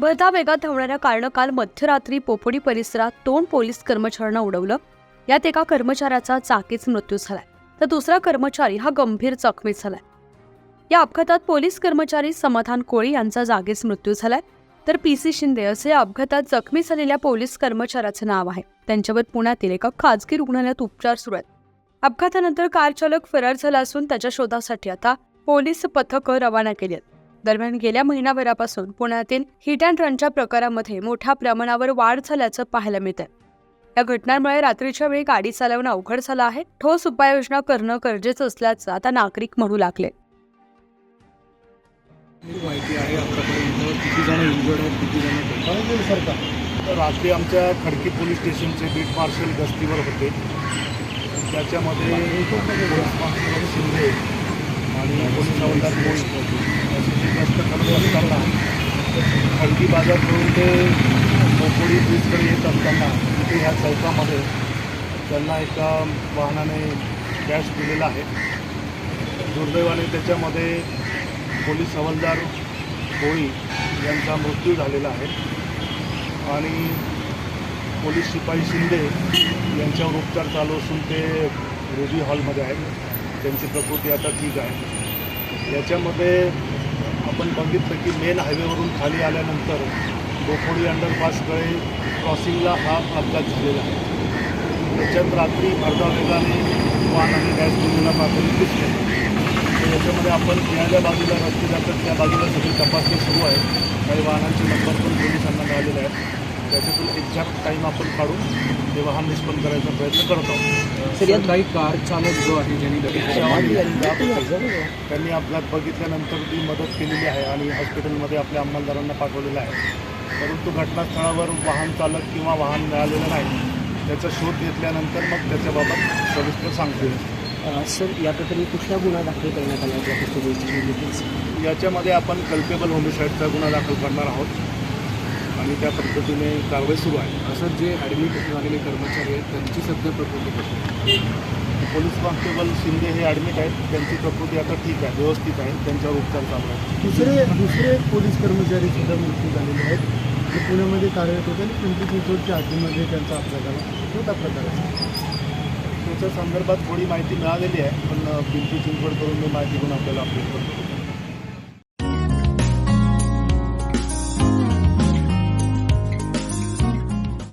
भरधा वेगात धावणाऱ्या कारणं काल मध्यरात्री पोपडी परिसरात दोन पोलीस कर्मचाऱ्यांना उडवलं. यात एका कर्मचाऱ्याचा चाकीच मृत्यू झालाय तर दुसरा कर्मचारी हा गंभीर जखमी झालाय. या अपघातात पोलीस कर्मचारी समाधान कोळी यांचा जागीच मृत्यू झालाय. तर पी सी शिंदे असे या अपघातात जखमी झालेल्या पोलीस कर्मचाऱ्याचं नाव आहे. त्यांच्यावर पुण्यातील एका खाजगी रुग्णालयात उपचार सुरू आहेत. अपघातानंतर कार चालक फरार झाला असून त्याच्या शोधासाठी आता पोलीस पथकं रवाना केली आहेत. दरम्यान गेल्या महिनाभरापासून पुण्यातील हिट अँड रनच्या प्रकारामध्ये मोठ्या प्रमाणावर वाढ झाल्याचं पाहायला मिळतंय. या घटनांमुळे रात्रीच्या वेळी गाडी चालवणं अवघड झालं आहे. ठोस उपाययोजना करणं गरजेचं असल्याचं आता नागरिक म्हणू लागले. माहिती आहे आतापर्यंत किती जण इंजर्ड आहेत किती जण सांगेल सरकार तर रात्री आमच्या खडकी पोलीस स्टेशनचे बीट मार्शल गस्तीवर होते. त्याच्यामध्ये शिंदे. आणि पोलीस हवालदार कोळी अशी जी गस्त करत असताना ते मोकोडी ब्रिजकडे येत असताना तिथे ह्या चौकामध्ये त्यांना एका वाहनाने कॅश दिलेला आहे. दुर्दैवाने त्याच्यामध्ये पोलीस हवालदार कोळी यांचा मृत्यू झालेला आहे. आणि पोलीस शिपाई शिंदे यांच्यावर उपचार चालू असून ते रुबी हॉलमध्ये आहेत. त्यांची प्रकृती आता ठीक आहे. याच्यामध्ये आपण बघितलं की मेन हायवेवरून खाली आल्यानंतर बोकोडी अंडरपासकडे क्रॉसिंगला हा अपघात झालेला आहे. त्याच्यात रात्री अर्धा वेगाने वाहनाने गॅस दिलेला पातळी दिसते. तर याच्यामध्ये आपण पुण्याच्या बाजूला रस्ते जातात त्या बाजूला सगळी तपासणी सुरू आहे. काही वाहनांचे नंबर पण पोलिसांना मिळालेले आहेत. त्याच्यातून एक्झॅक्ट टाईम आपण काढून ते वाहन निष्पन्न करायचा प्रयत्न करत आहोत. सर काही कार चालक जो आहे ज्यांनी त्यांनी अपघात बघितल्यानंतर ती मदत केलेली आहे आणि हॉस्पिटलमध्ये आपल्या अंमलदारांना पाठवलेलं आहे. परंतु घटनास्थळावर वाहन चालक किंवा वाहन मिळालेलं नाही. त्याचा शोध घेतल्यानंतर मग त्याच्याबाबत सविस्तर सांगतील सर या प्रकरणी कुठला गुन्हा दाखल करण्यात आला याच्यामध्ये आपण कल्पेबल होमिसाईडचा गुन्हा दाखल करणार आहोत. आणि त्या पद्धतीने कारवाई सुरू आहे. असं जे ॲडमिट झालेले कर्मचारी आहेत त्यांची सध्या प्रकृती कशी आहे? पोलीस कॉन्स्टेबल शिंदे हे ॲडमिट आहेत. त्यांची प्रकृती आता ठीक आहे व्यवस्थित आहे. त्यांच्यावर उपचार चालू आहेत. दुसरे दुसरे पोलीस कर्मचारी सुद्धा मृत्यू झालेले आहेत. ते पुण्यामध्ये कार्यरत होते आणि पिंपरी चिंचवडच्या हद्दीमध्ये त्यांचा अपघात झाला. मोठा प्रकार आहे त्याच्या संदर्भात थोडी माहिती मिळालेली आहे पण पिंपरी चिंचवडकडून मी माहिती घेऊन आपल्याला अपडेट करतो.